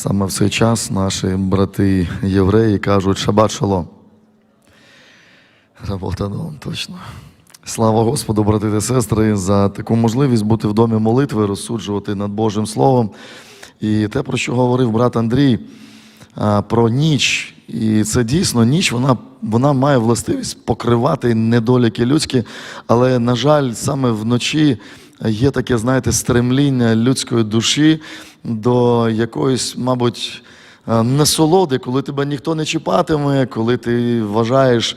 Саме в цей час наші брати євреї кажуть шабат шалом. Робота дом, точно. Слава Господу, брати та сестри, за таку можливість бути в домі молитви, розсуджувати над Божим Словом. І те, про що говорив брат Андрій, про ніч. І це дійсно ніч, вона, вона має властивість покривати недоліки людські, але, на жаль, саме вночі є таке, знаєте, стремління людської душі до якоїсь, мабуть, е, насолоди, коли тебе ніхто не чіпатиме, коли ти вважаєш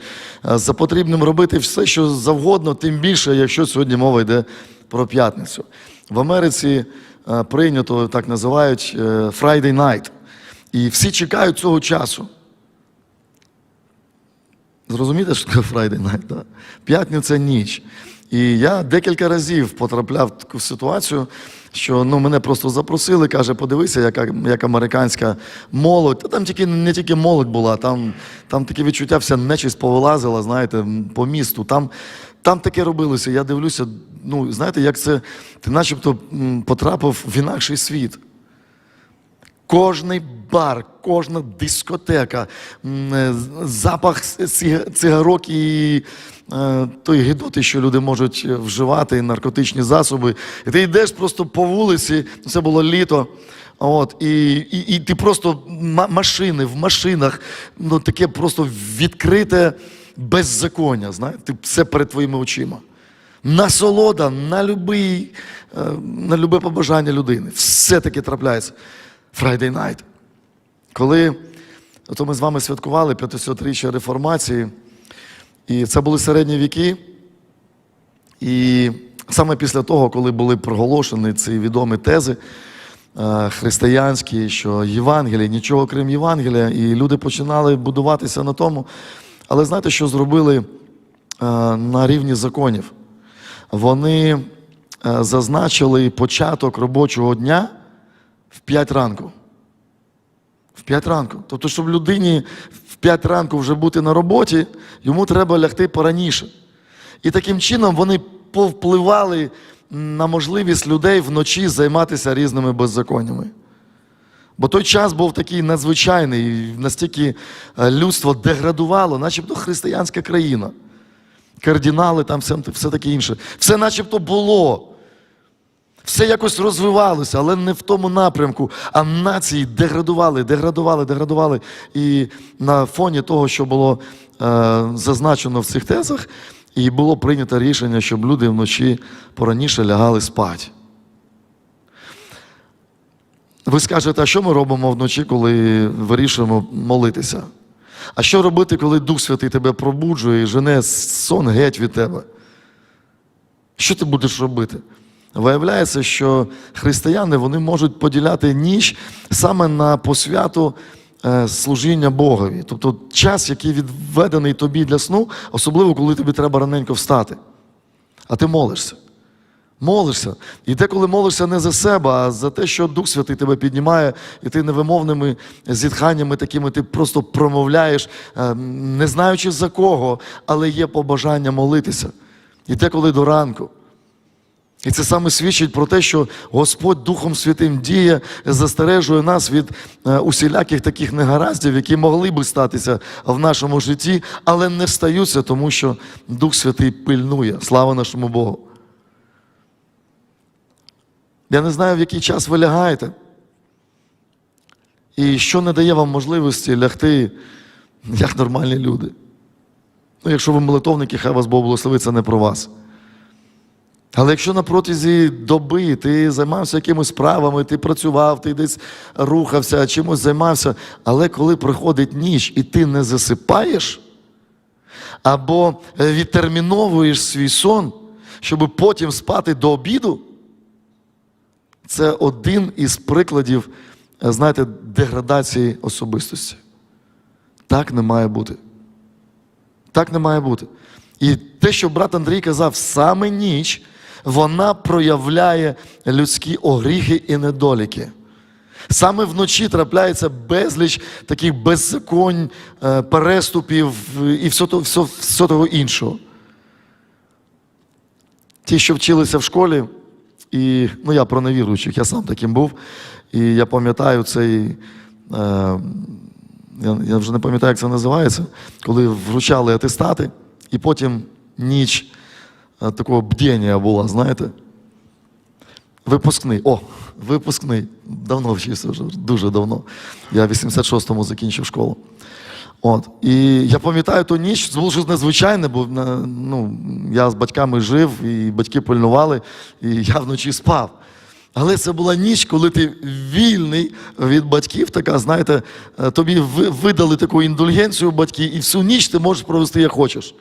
е, за потрібним робити все, що завгодно, тим більше, якщо сьогодні мова йде про п'ятницю. В Америці е, прийнято так називають Friday night. І всі чекають цього часу. Зрозумієте, що таке Friday night? Да? П'ятниця ніч. І я декілька разів потрапляв в таку ситуацію, що ну, мене просто запросили, каже, подивися, яка, як американська молодь. Та там тільки не тільки молодь була, там, там таке відчуття, вся нечисть повилазила, знаєте, по місту. Там, там таке робилося. Я дивлюся, ну, знаєте, як це ти начебто потрапив в інакший світ. Кожний бар, кожна дискотека, запах цигарок і е, той гидоти, що люди можуть вживати, наркотичні засоби. І ти йдеш просто по вулиці, це було літо. От, і, і, і ти просто машини в машинах, ну таке просто відкрите беззаконня. Знаєте, все перед твоїми очима. Насолода на любий, е, на любе побажання людини. Все таки трапляється. Friday night. Коли ото ми з вами святкували 500-річчя реформації, і це були середні віки. І саме після того, коли були проголошені ці відомі тези е, християнські, що Євангеліє, нічого крім Євангелія, і люди починали будуватися на тому. Але знаєте, що зробили е, на рівні законів? Вони е, зазначили початок робочого дня в 5 ранку. В 5 ранку. Тобто, щоб людині 5 ранку вже бути на роботі, йому треба лягти пораніше. І таким чином вони повпливали на можливість людей вночі займатися різними беззаконнями. Бо той час був такий надзвичайний, настільки е, людство деградувало, начебто християнська країна. Кардинали, там все, все таке інше. Все начебто було. Все якось розвивалося, але не в тому напрямку. А нації деградували, деградували, деградували. І на фоні того, що було е, зазначено в цих тезах, і було прийнято рішення, щоб люди вночі пораніше лягали спати. Ви скажете, а що ми робимо вночі, коли вирішуємо молитися? А що робити, коли Дух Святий тебе пробуджує і жене сон геть від тебе? Що ти будеш робити? Виявляється, що християни вони можуть поділяти ніч саме на посвяту е, служіння Богові. Тобто час, який відведений тобі для сну, особливо коли тобі треба раненько встати. А ти молишся. Молишся. І деколи молишся не за себе, а за те, що Дух Святий тебе піднімає, і ти невимовними зітханнями такими ти просто промовляєш, е, не знаючи за кого, але є побажання молитися. І деколи до ранку. І це саме свідчить про те, що Господь Духом Святим діє, застережує нас від е, усіляких таких негараздів, які могли би статися в нашому житті, але не стаються, тому що Дух Святий пильнує. Слава нашому Богу. Я не знаю, в який час ви лягаєте. І що не дає вам можливості лягти, як нормальні люди. Ну, якщо ви молитовники, хай вас Бог благословить, це не про вас. Але якщо на протязі доби ти займався якимись справами, ти працював, ти десь рухався, чимось займався, але коли приходить ніч і ти не засипаєш, або відтерміновуєш свій сон, щоб потім спати до обіду, це один із прикладів, е, знаєте, деградації особистості. Так не має бути. Так не має бути. І те, що брат Андрій казав, саме ніч, вона проявляє людські огріхи і недоліки. Саме вночі трапляється безліч таких беззаконь, е, переступів і все, все, все того іншого. Ті, що вчилися в школі, і ну я про невіруючих, я сам таким був. І я пам'ятаю цей, е, я, я вже не пам'ятаю, як це називається, коли вручали атестати, і потім ніч такого бдіння була, знаєте. Випускний. О, випускний. Давно вчився вже, дуже давно. Я в 86-му закінчив школу. От. І я пам'ятаю ту ніч, це було щось незвичайне, бо ну, я з батьками жив, і батьки пильнували, і я вночі спав. Але це була ніч, коли ти вільний від батьків, така, знаєте, е, тобі видали таку індульгенцію батьки, і всю ніч ти можеш провести як хочеш.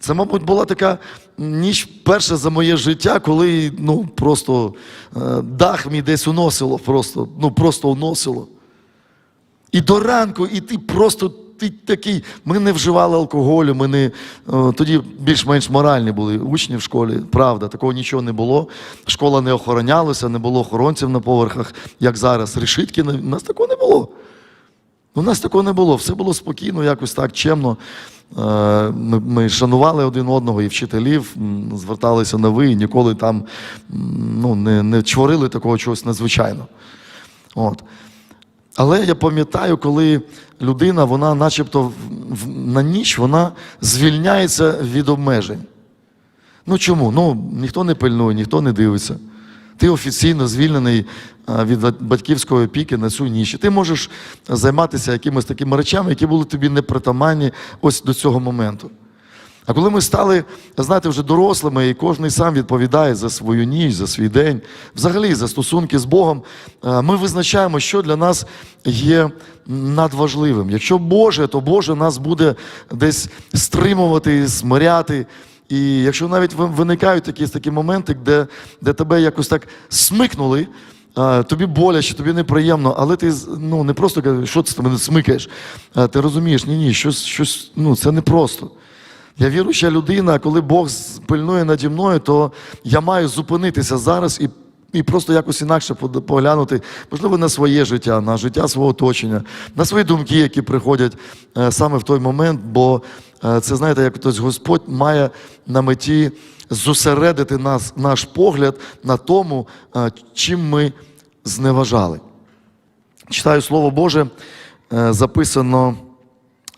Це, мабуть, була така ніч перша за моє життя, коли ну, просто е, дах мій десь уносило, просто, ну, просто уносило. І до ранку, і ти просто ти такий. Ми не вживали алкоголю, ми не, е, тоді більш-менш моральні були учні в школі. Правда, такого нічого не було. Школа не охоронялася, не було охоронців на поверхах, як зараз. Решітки, у нас такого не було. У нас такого не було. Все було спокійно, якось так чемно. Е, Ми, ми шанували один одного і вчителів, зверталися на ви, і ніколи там ну, не, не чворили такого чогось надзвичайного. От. Але я пам'ятаю, коли людина, вона начебто на ніч вона звільняється від обмежень. Ну чому? Ну, ніхто не пильнує, ніхто не дивиться. Ти офіційно звільнений від батьківської опіки на цю ніч. Ти можеш займатися якимись такими речами, які були тобі непритаманні ось до цього моменту. А коли ми стали, знаєте, вже дорослими, і кожен сам відповідає за свою ніч, за свій день, взагалі за стосунки з Богом, е, ми визначаємо, що для нас є надважливим. Якщо Боже, то Боже нас буде десь стримувати, смиряти. І якщо навіть виникають якісь такі моменти, де, де тебе якось так смикнули, тобі боляче, тобі неприємно, але ти ну, не просто кажеш, що ти мене смикаєш. Ти розумієш, ні, ні, щось, щось, ну, це не просто. Я віруюча людина, коли Бог пильнує наді мною, то я маю зупинитися зараз і, і просто якось інакше поглянути, можливо, на своє життя, на життя свого оточення, на свої думки, які приходять е, саме в той момент, бо це, знаєте, як хтось Господь має на меті зосередити нас, наш погляд на тому, е, чим ми зневажали. Читаю Слово Боже, е, записано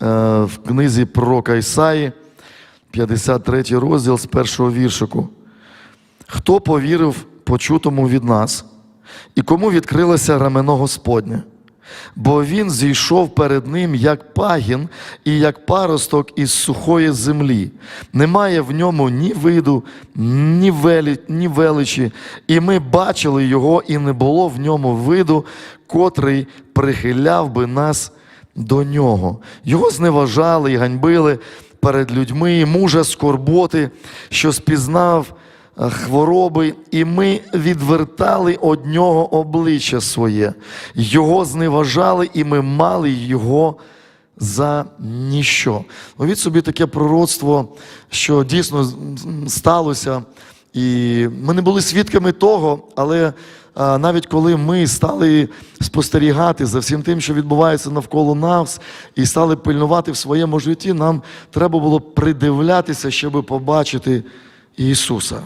е, в книзі пророка Ісаї, 53 розділ з першого віршику. Хто повірив почутому від нас, і кому відкрилося рамено Господнє? Бо він зійшов перед ним як пагін і як паросток із сухої землі. Немає в ньому ні виду, ні, велі, ні величі. І ми бачили його, і не було в ньому виду, котрий прихиляв би нас до нього. Його зневажали і ганьбили перед людьми, мужа скорботи, що спізнав хвороби, і ми відвертали од нього обличчя своє. Його зневажали, і ми мали його за ніщо. Уявіть собі таке пророцтво, що дійсно сталося. І ми не були свідками того, але а, навіть коли ми стали спостерігати за всім тим, що відбувається навколо нас, і стали пильнувати в своєму житті, нам треба було придивлятися, щоб побачити Ісуса.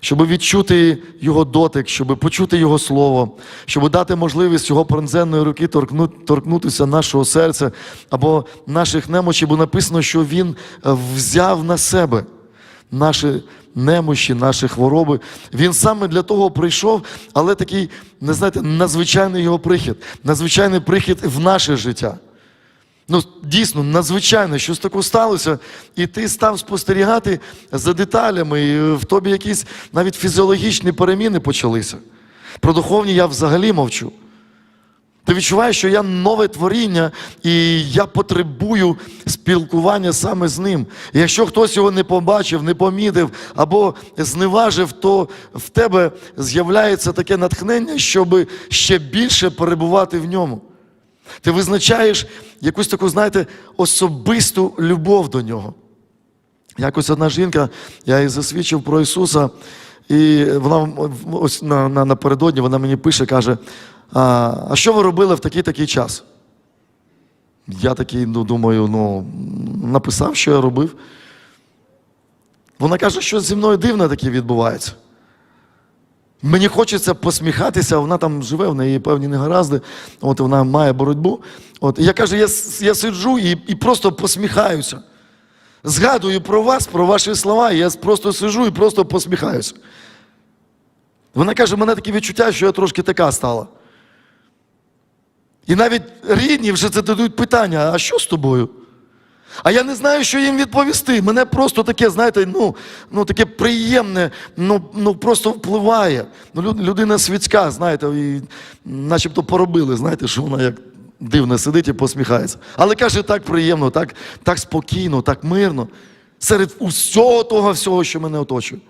Щоб відчути Його дотик, щоб почути Його Слово, щоб дати можливість Його пронзенної руки торкну- торкнутися нашого серця або наших немочей, бо написано, що Він е, взяв на себе наші немощі, наші хвороби. Він саме для того прийшов, але такий, не знаєте, надзвичайний його прихід, надзвичайний прихід в наше життя. Ну, дійсно, надзвичайно, щось таке сталося, і ти став спостерігати за деталями, і в тобі якісь навіть фізіологічні переміни почалися. Про духовні я взагалі мовчу. Ти відчуваєш, що я нове творіння, і я потребую спілкування саме з ним. І якщо хтось його не побачив, не помітив або зневажив, то в тебе з'являється таке натхнення, щоб ще більше перебувати в ньому. Ти визначаєш якусь таку, знаєте, особисту любов до нього. Якось одна жінка, я їй засвідчив про Ісуса, і вона ось на, на, напередодні вона мені пише, каже: а, а що ви робили в такий-такий час? Я такий, ну, думаю, ну, написав, що я робив. Вона каже, що зі мною дивне таке відбувається. Мені хочеться посміхатися, вона там живе, в неї певні негаразди, от вона має боротьбу. От, і я кажу, я, я сиджу і, і просто посміхаюся. Згадую про вас, про ваші слова, і я просто сиджу і просто посміхаюся. Вона каже, в мене таке відчуття, що я трошки така стала. І навіть рідні вже задають питання: а що з тобою? А я не знаю, що їм відповісти. Мене просто таке, знаєте, ну, ну таке приємне, ну, ну просто впливає. Ну, людина світська, знаєте, і начебто поробили, знаєте, що вона як дивно сидить і посміхається. Але каже, так приємно, так, так спокійно, так мирно. Серед усього того всього, що мене оточує.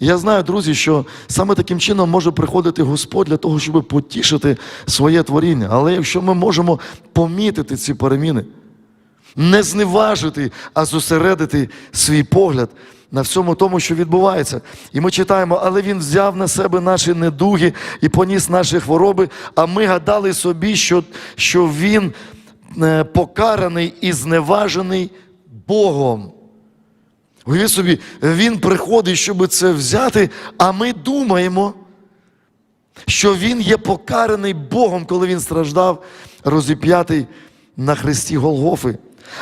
Я знаю, друзі, що саме таким чином може приходити Господь для того, щоб потішити своє творіння. Але якщо ми можемо помітити ці переміни, не зневажити, а зосередити свій погляд на всьому тому, що відбувається. І ми читаємо, але він взяв на себе наші недуги і поніс наші хвороби, а ми гадали собі, що, що він е, покараний і зневажений Богом. Уявіть собі, він приходить, щоб це взяти, а ми думаємо, що він є покараний Богом, коли він страждав, розіп'ятий на хресті Голгофи.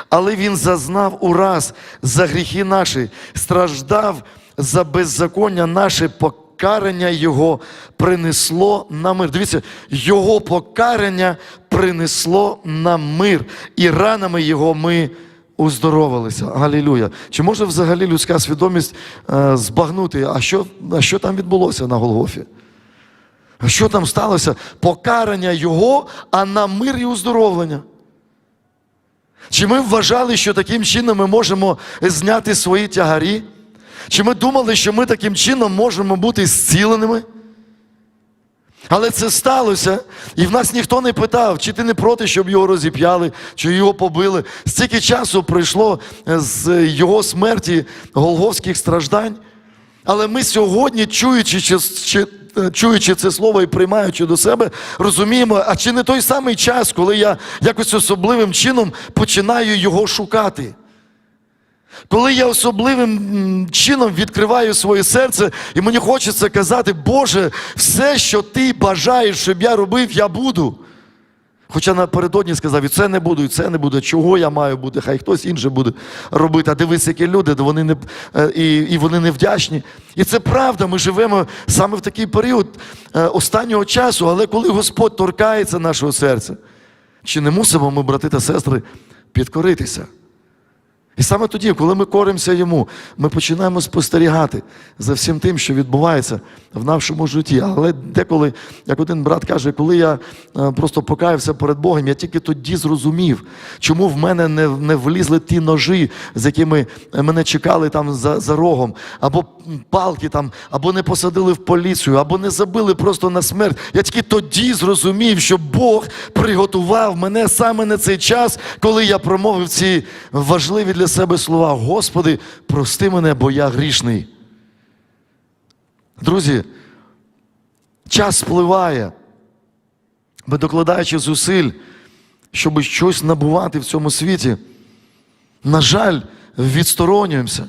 Але він зазнав ураз за гріхи наші, страждав за беззаконня наше покарання Його принесло на мир. Дивіться, Його покарання принесло нам мир, і ранами Його ми уздоровилися. Галілюя. Чи може взагалі людська свідомість е, збагнути, а що, а що там відбулося на Голгофі? А що там сталося? Покарання Його, а на мир і уздоровлення. Чи ми вважали, що таким чином ми можемо зняти свої тягарі? Чи ми думали, що ми таким чином можемо бути зціленими? Але це сталося, і в нас ніхто не питав, чи ти не проти, щоб його розіп'яли, чи його побили. Стільки часу пройшло з його смерті голговських страждань. Але ми сьогодні, чуючи, чи, чи, е, чуючи це слово і приймаючи до себе, розуміємо, а чи не той самий час, коли я якось особливим чином починаю його шукати? Коли я особливим чином відкриваю своє серце, і мені хочеться казати, Боже, все, що ти бажаєш, щоб я робив, я буду. Хоча напередодні сказав, і це не буду, і це не буде. Чого я маю бути? Хай хтось інший буде робити. А дивись, які люди, вони не, е, і, і вони не вдячні. І це правда, ми живемо саме в такий період е, останнього часу, але коли Господь торкається нашого серця, чи не мусимо ми, брати та сестри, підкоритися? І саме тоді, коли ми коримося йому, ми починаємо спостерігати за всім тим, що відбувається в нашому житті. Але деколи, як один брат каже, коли я е, просто покаявся перед Богом, я тільки тоді зрозумів, чому в мене не, не влізли ті ножі, з якими мене чекали там за, за рогом, або палки там, або не посадили в поліцію, або не забили просто на смерть. Я тільки тоді зрозумів, що Бог приготував мене саме на цей час, коли я промовив ці важливі для себе слова. Господи, прости мене, бо я грішний. Друзі, час спливає. Ми докладаючи зусиль, щоб щось набувати в цьому світі, на жаль, відсторонюємося.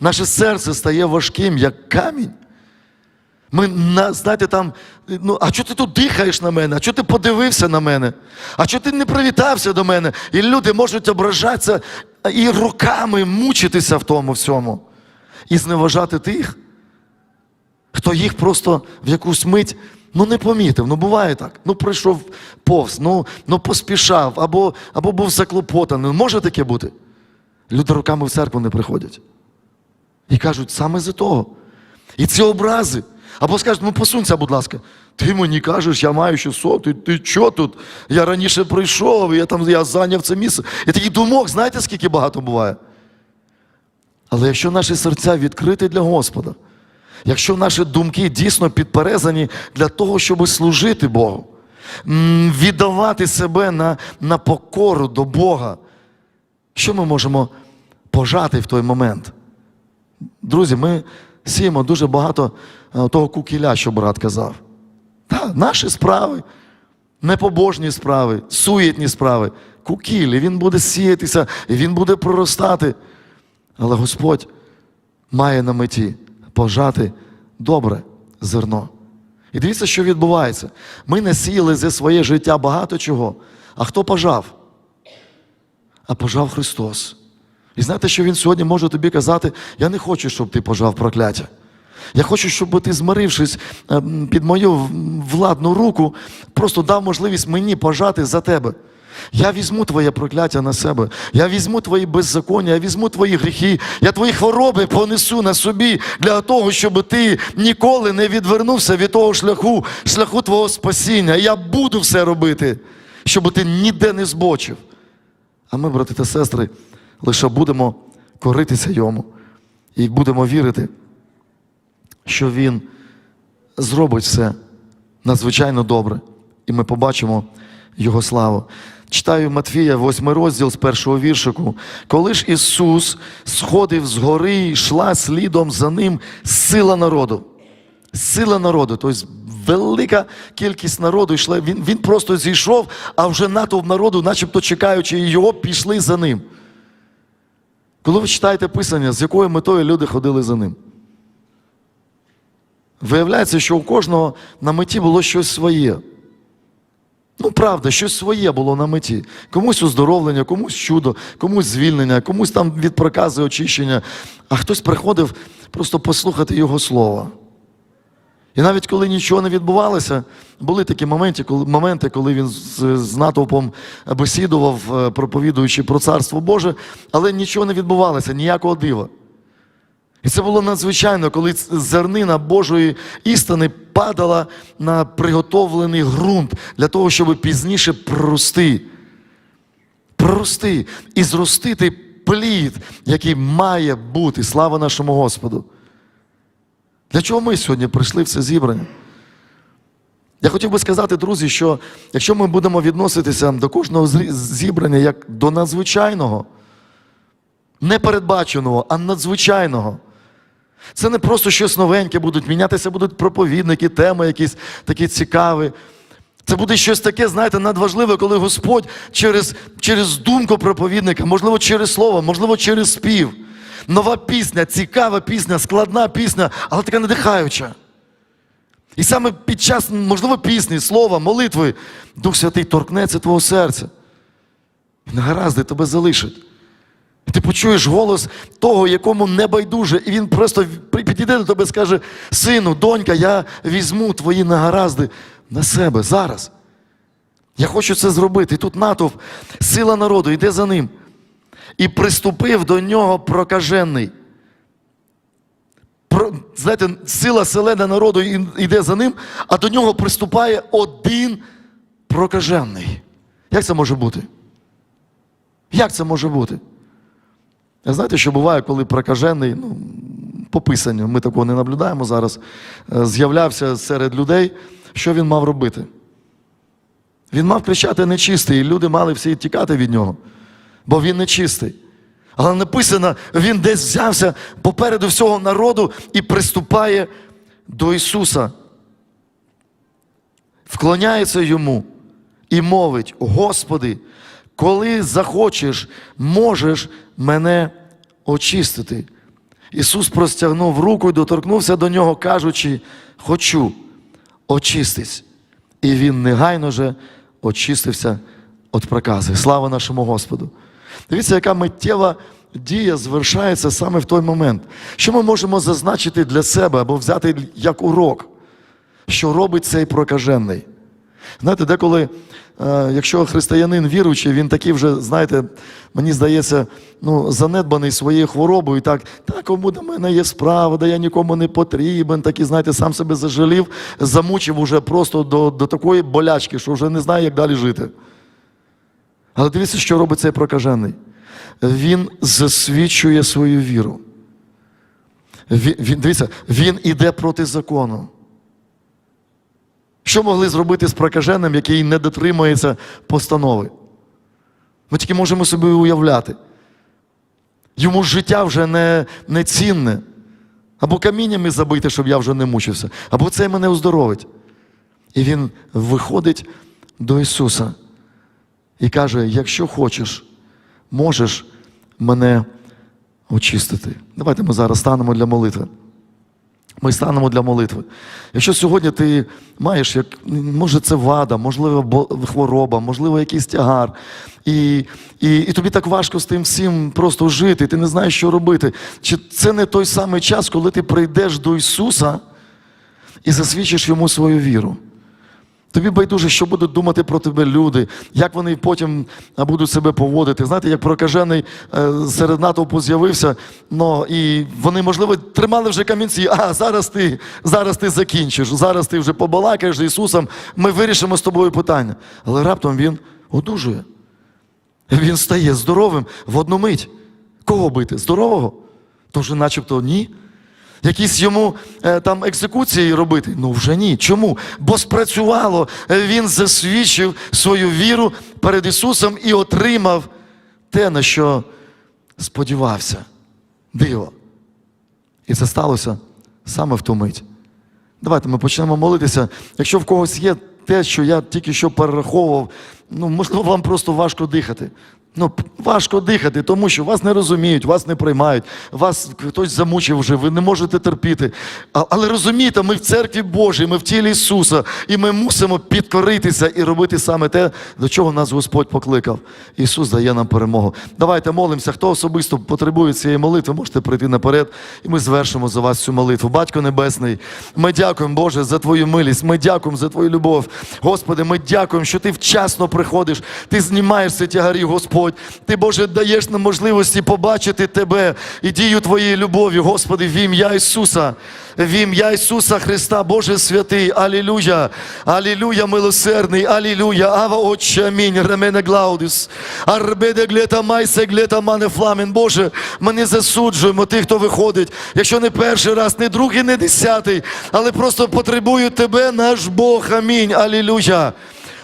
Наше серце стає важким, як камінь. Ми, знаєте, там, ну, а чого ти тут дихаєш на мене? А чого ти подивився на мене? А чого ти не привітався до мене? І люди можуть ображатися і руками мучитися в тому всьому. І зневажати тих, хто їх просто в якусь мить ну, не помітив. Ну, буває так. Ну, пройшов повз, ну, ну поспішав, або, або був заклопотаний. Може таке бути? Люди руками в церкву не приходять. І кажуть, саме за того. І ці образи. Або скажуть, ну посунься, будь ласка. Ти мені кажеш, я маю 600, ти, ти що тут? Я раніше прийшов, я там я зайняв це місце. І таких думок, знаєте, скільки багато буває? Але якщо наші серця відкриті для Господа, якщо наші думки дійсно підперезані для того, щоб служити Богу, віддавати себе на, на покору до Бога, що ми можемо пожати в той момент? Друзі, ми сіємо дуже багато того кукіля, що брат казав. Та, наші справи, непобожні справи, суєтні справи. Кукіль, і він буде сіятися, і він буде проростати. Але Господь має на меті пожати добре, зерно. І дивіться, що відбувається. Ми не сіяли за своє життя багато чого. А хто пожав? А пожав Христос. І знаєте, що Він сьогодні може тобі казати: я не хочу, щоб ти пожав прокляття. Я хочу, щоб ти, змирившись ем, під мою владну руку, просто дав можливість мені пожати за тебе. Я візьму твоє прокляття на себе, я візьму твої беззаконня, я візьму твої гріхи, я твої хвороби понесу на собі для того, щоб ти ніколи не відвернувся від того шляху, шляху твого спасіння. Я буду все робити, щоб ти ніде не збочив. А ми, брати та сестри, лише будемо коритися йому і будемо вірити, що Він зробить все надзвичайно добре, і ми побачимо Його славу. Читаю Матфія, 8 розділ з першого віршику. Коли ж Ісус сходив з гори, і йшла слідом за ним сила народу. Сила народу, тобто велика кількість народу йшла. Він, він просто зійшов, а вже натовп народу, начебто чекаючи його, пішли за ним. Коли ви читаєте Писання, з якою метою люди ходили за ним? Виявляється, що у кожного на меті було щось своє. Ну, правда, щось своє було на меті. Комусь оздоровлення, комусь чудо, комусь звільнення, комусь там від прокази очищення, а хтось приходив просто послухати Його слова. І навіть коли нічого не відбувалося, були такі моменти, коли, моменти, коли він з, з натовпом бесідував, е, проповідуючи про Царство Боже, але нічого не відбувалося, ніякого дива. І це було надзвичайно, коли зернина Божої істини падала на приготовлений ґрунт для того, щоб пізніше прорости. Прорости і зростити плід, який має бути. Слава нашому Господу. Для чого ми сьогодні прийшли в це зібрання? Я хотів би сказати, друзі, що якщо ми будемо відноситися до кожного зібрання як до надзвичайного, не передбаченого, а надзвичайного. Це не просто щось новеньке будуть, мінятися будуть проповідники, теми якісь такі цікаві. Це буде щось таке, знаєте, надважливе, коли Господь через, через думку проповідника, можливо, через слово, можливо, через спів. Нова пісня, цікава пісня, складна пісня, але така надихаюча. І саме під час, можливо, пісні, слова, молитви, Дух Святий торкнеться твого серця. І негаразди тебе залишить. І ти почуєш голос того, якому не байдуже, і він просто підійде до тебе і скаже: Сину, донька, я візьму твої негаразди на себе зараз. Я хочу це зробити. І тут натовп, сила народу, йде за ним. І приступив до нього прокажений. Про, знаєте, сила селена народу йде за ним, а до нього приступає один прокажений. Як це може бути? Як це може бути? Знаєте, що буває, коли прокажений, ну, по писанню, ми такого не наблюдаємо зараз, е, з'являвся серед людей, що він мав робити? Він мав кричати нечистий, і люди мали всі тікати від нього, бо він нечистий. Але написано, він десь взявся попереду всього народу і приступає до Ісуса, вклоняється йому і мовить: Господи, коли захочеш, можеш мене очистити. Ісус простягнув руку і доторкнувся до нього, кажучи: Хочу, очистись. І він негайно же очистився від прокази. Слава нашому Господу! Дивіться, яка миттєва дія звершається саме в той момент. Що ми можемо зазначити для себе або взяти як урок, що робить цей прокажений? Знаєте, деколи, е, якщо християнин віруючий, він такий вже, знаєте, мені здається, ну, занедбаний своєю хворобою, так, та кому до мене є справа, да я нікому не потрібен, такий, знаєте, сам себе зажалів, замучив уже просто до, до такої болячки, що вже не знає, як далі жити. Але дивіться, що робить цей прокажений. Він засвідчує свою віру. Він, він, дивіться, він іде проти закону. Що могли зробити з прокаженим, який не дотримується постанови? Ми тільки можемо собі уявляти. Йому життя вже не, не цінне. Або каміннями забити, щоб я вже не мучився, або це мене оздоровить. І він виходить до Ісуса і каже: якщо хочеш, можеш мене очистити. Давайте ми зараз станемо для молитви. Ми станемо для молитви. Якщо сьогодні ти маєш, як, може це вада, можливо, хвороба, можливо, якийсь тягар, і, і, і тобі так важко з тим всім просто жити, ти не знаєш, що робити. Чи це не той самий час, коли ти прийдеш до Ісуса і засвідчиш йому свою віру? Тобі байдуже, що будуть думати про тебе люди, як вони потім будуть себе поводити. Знаєте, як прокажений е, серед натовпу з'явився, ну, і вони, можливо, тримали вже камінці. А зараз ти, зараз ти закінчиш, зараз ти вже побалакаєш з Ісусом, ми вирішимо з тобою питання. Але раптом він одужує. Він стає здоровим в одну мить. Кого бити? Здорового? То вже начебто ні. Якісь йому е, там екзекуції робити? Ну вже ні. Чому? Бо спрацювало. Е, Він засвідчив свою віру перед Ісусом і отримав те, на що сподівався. Диво. І це сталося саме в ту мить. Давайте ми почнемо молитися. Якщо в когось є те, що я тільки що перераховував, ну, можливо, вам просто важко дихати. Ну, важко дихати, тому що вас не розуміють, вас не приймають, вас хтось замучив вже, ви не можете терпіти. Але розумієте, ми в церкві Божій, ми в тілі Ісуса, і ми мусимо підкоритися і робити саме те, до чого нас Господь покликав. Ісус дає нам перемогу. Давайте молимося. Хто особисто потребує цієї молитви, можете прийти наперед, і ми звершимо за вас цю молитву. Батько Небесний, ми дякуємо, Боже, за Твою милість. Ми дякуємо за Твою любов. Господи, ми дякуємо, що Ти вчасно приходиш, Ти знімаєш ці тягарі, Господь. Ти, Боже, даєш нам можливості побачити Тебе і дію Твоєї любові, Господи, в ім'я Ісуса, в ім'я Ісуса Христа, Боже святий, Алілуя, Алілуя, милосердний, Алілуя, Ава Отче, Амінь, Ремене Глаудис, Арбеде Глета Майсе Глета Мане Фламен. Боже, ми не засуджуємо тих, хто виходить, якщо не перший раз, не другий, не десятий, але просто потребують Тебе, наш Бог, Амінь, Алілуя.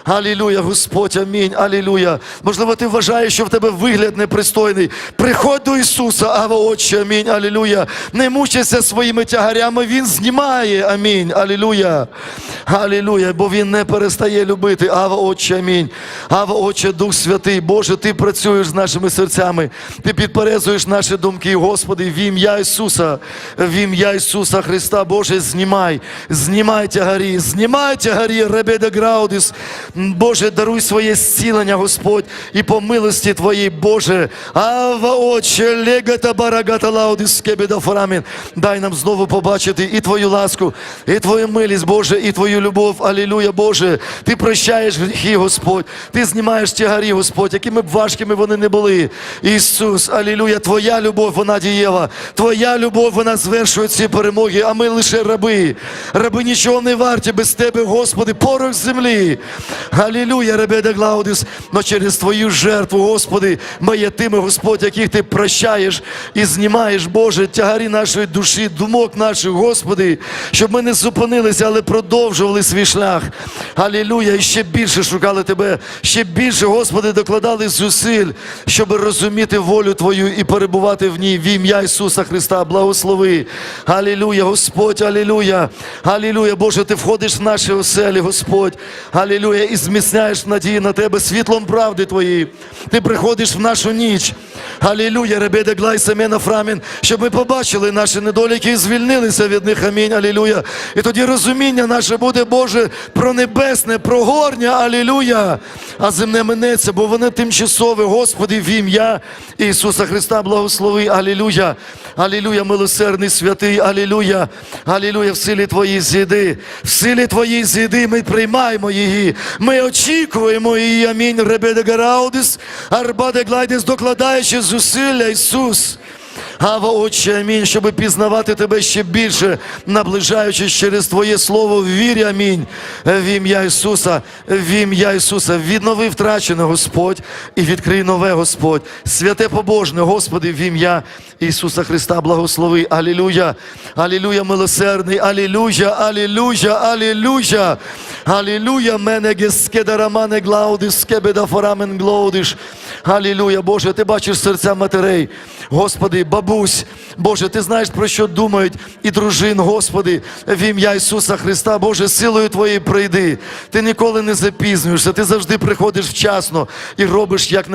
Алілуя, Господь, амінь, алілуя. Можливо, ти вважаєш, що в тебе вигляд непристойний. Приходь до Ісуса, Ава Отче, амінь, алілуя. Не мучайся своїми тягарями, Він знімає, амінь, алілуя. Алілуя, бо Він не перестає любити. Ава Отче, амінь. Ава Отче, Дух Святий, Боже, Ти працюєш з нашими серцями, Ти підперезуєш наші думки, Господи, в ім'я Ісуса, в ім'я Ісуса Христа, Боже, знімай, знімай тягарі, знімай тягарі, Ребеде Граудис. Боже, даруй своє зцілення, Господь, і по милості Твоїй, Боже. Ава Отче, легата барагата лаудис кебеда форамін. Дай нам знову побачити і Твою ласку, і Твою милість, Боже, і Твою любов. Алілуя, Боже. Ти прощаєш гріхи, Господь. Ти знімаєш тягарі, Господь, якими б важкими вони не були. Ісус, алілуя, Твоя любов, вона дієва. Твоя любов, вона звершує ці перемоги, а ми лише раби. Раби нічого не варті без Тебе, Господи, порох землі. Алілуя, Ребеда Глаудис, но через Твою жертву, Господи, ми є тими, Господь, яких Ти прощаєш і знімаєш, Боже, тягарі нашої душі, думок наших, Господи, щоб ми не зупинилися, але продовжували свій шлях. Алілуя, і ще більше шукали Тебе, ще більше, Господи, докладали зусиль, щоб розуміти волю Твою і перебувати в ній в ім'я Ісуса Христа. Благослови. Алілуя, Господь, алілуя. Алілуя, Боже, Ти входиш в наші оселі, Господь. Алілуя, і зміцняєш надії на Тебе світлом правди Твоєї. Ти приходиш в нашу ніч. Алілуя, Ребеде Глай Семена Фрамін, щоб ми побачили наші недоліки і звільнилися від них. Амінь. Алілуя. І тоді розуміння наше буде, Боже, про небесне, про горнє, алілуя. А земне минеться, бо вони тимчасові, Господи, в ім'я Ісуса Христа, благослови. Алілуя. Алілуя, милосердний святий, алілуя. Алілуя, в силі Твоїй зійди. В силі Твоїй зійди, ми приймаємо її. Ми очікуємо її. Амінь. Ребеде Гараудис, Арбаде Глайдес, докладаючи зусилля, Ісус. Ава, Отче, амінь, щоб пізнавати Тебе ще більше, наближаючись через Твоє Слово в амінь. В ім'я Ісуса, в ім'я Ісуса, віднови втрачене, Господь, і відкрий нове, Господь. Святе побожне, Господи, в ім'я Ісуса Христа, благослови. Алілуя, алілуя, милосердний, алілуя, алілуя, алілуя, алілуя, мене гескедарамане глаудис, скебеда форамен глоудиш, Алілуя, Боже, ти бачиш серця матерей, Господи, бабусь, Боже, ти знаєш про що думають і дружин, Господи, в ім'я Ісуса Христа, Боже, силою Твоєю прийди. Ти ніколи не запізнюєшся, ти завжди приходиш вчасно і робиш як.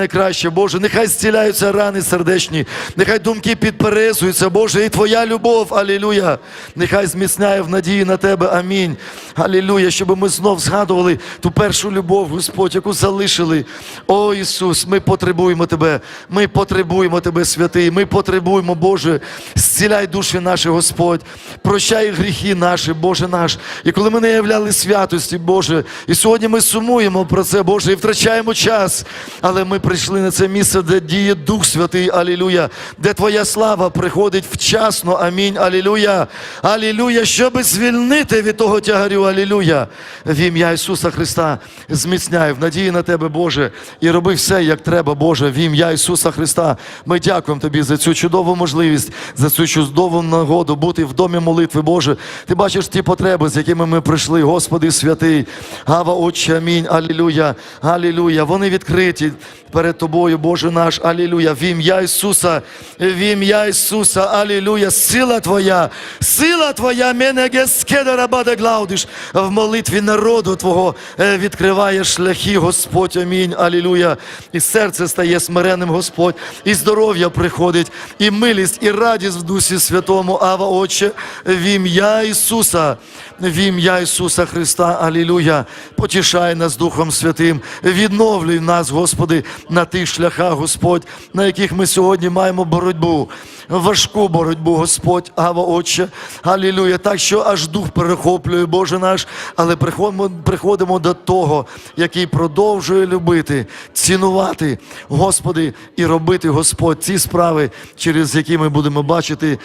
Боже, нехай зціляються рани сердечні, нехай думки підперезуються, Боже, і Твоя любов, алілуя, нехай зміцняє в надії на Тебе. Амінь. Алілуя, щоб ми знов згадували ту першу любов, Господь, яку залишили. О Ісус, ми потребуємо Тебе, ми потребуємо Тебе, святий, ми потребуємо, Боже, зціляй душі наші, Господь, прощай гріхи наші, Боже наш. І коли ми не являли святості, Боже, і сьогодні ми сумуємо про це, Боже, і втрачаємо час. Але ми прийшли на це місце, де діє Дух Святий, Алілуя, де Твоя слава приходить вчасно. Амінь. Алілуя. Алілуя, щоби звільнити від того тягарю. Алілуя. В ім'я Ісуса Христа зміцняй в надії на Тебе, Боже, і роби все, як треба, Боже, в ім'я Ісуса Христа. Ми дякуємо Тобі за цю чудову можливість, за цю чудову нагоду бути в домі молитви, Боже. Ти бачиш ті потреби, з якими ми прийшли, Господи святий. Гава, Отче, амінь. Алілюя, алілюя. Вони відкриті перед Тобою, Боже наш. Алілуя. В ім'я Ісуса, в ім'я Ісуса, Алілуя. Сила Твоя, сила Твоя, мене гескеда рабада глаудиш. В молитві народу Твого е, відкриває шляхи, Господь, амінь. Алілуя. І серце стає смиренним, Господь, і здоров'я приходить, і милість, і радість в Дусі Святому, Ава, Отче, в ім'я Ісуса, в ім'я Ісуса Христа, Алілуя. Потішай нас Духом Святим, відновлюй нас, Господи, на тих шляхах, Господь, на яких ми сьогодні маємо боротьбу. Важку боротьбу, Господь, Ава, Отче, Алілуя. Так що аж дух перехоплює, Боже наш, але приходимо, приходимо до того, який продовжує любити, цінувати, Господи, і робити, Господь, ці справи, через які ми будемо бачити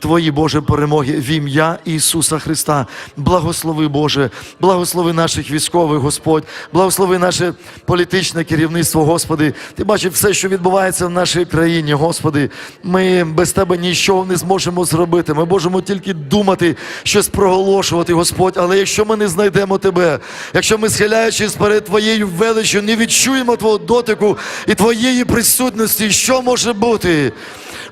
Твої Боже перемоги в ім'я Ісуса Христа. Благослови, Боже, благослови наших військових, Господь, благослови наше політичне керівництво, Господи. Ти бачиш все, що відбувається в нашій країні, Господи. Ми без Тебе нічого не зможемо зробити. Ми можемо тільки думати, щось проголошувати, Господь. Але якщо ми не знайдемо Тебе, якщо ми, схиляючись перед Твоєю величчю, не відчуємо Твого дотику і Твоєї присутності, що може бути?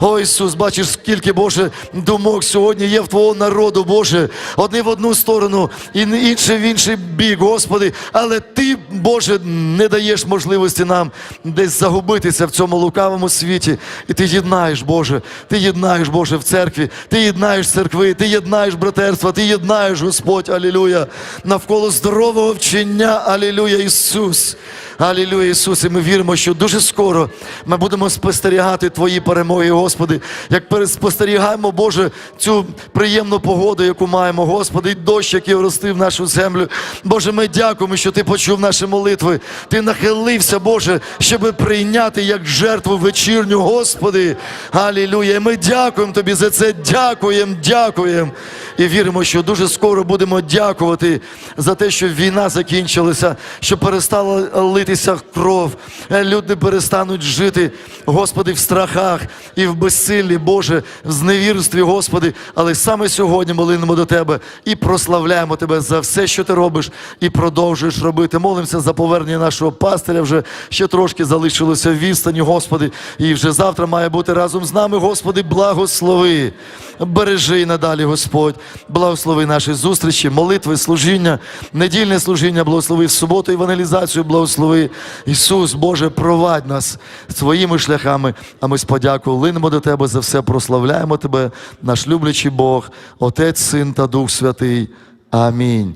О Ісус, бачиш, скільки Боже думок сьогодні є в Твого народу, Боже, одні в одну сторону, і інші в інший бік, Господи. Але Ти, Боже, не даєш можливості нам десь загубитися в цьому лукавому світі. І Ти єднаєш, Боже, Ти єднаєш, Боже, в церкві, Ти єднаєш церкви, Ти єднаєш братерства, Ти єднаєш, Господь, Алілуя, навколо здорового вчення, Алілуя, Ісус. Алілуя, Ісус, і ми віримо, що дуже скоро ми будемо спостерігати Твої перемоги, Господи, як спостерігаємо, Боже, цю приємну погоду, яку маємо, Господи, і дощ, який оростив нашу землю. Боже, ми дякуємо, що Ти почув наші молитви. Ти нахилився, Боже, щоб прийняти як жертву вечірню, Господи. Алілуя. І Ми дякуємо Тобі за це. Дякуємо, дякуємо. І віримо, що дуже скоро будемо дякувати за те, що війна закінчилася, що перестала литися кров. Е, Люди перестануть жити, Господи, в страхах і в безсиллі, Боже, в зневірстві, Господи. Але саме сьогодні молимо до Тебе і прославляємо Тебе за все, що Ти робиш, і продовжуєш робити. Молимося за повернення нашого пастиря. Вже ще трошки залишилося в відстані, Господи. І вже завтра має бути разом з нами, Господи, благослови. Бережи надалі, Господь. Благослови наші зустрічі, молитви, служіння, недільне служіння, благослови в суботу, евангелізацію, благослови. Ісус, Боже, провадь нас своїми шляхами. А ми з подякою линемо до Тебе за все, прославляємо Тебе, наш люблячий Бог, Отець, Син та Дух Святий. Амінь.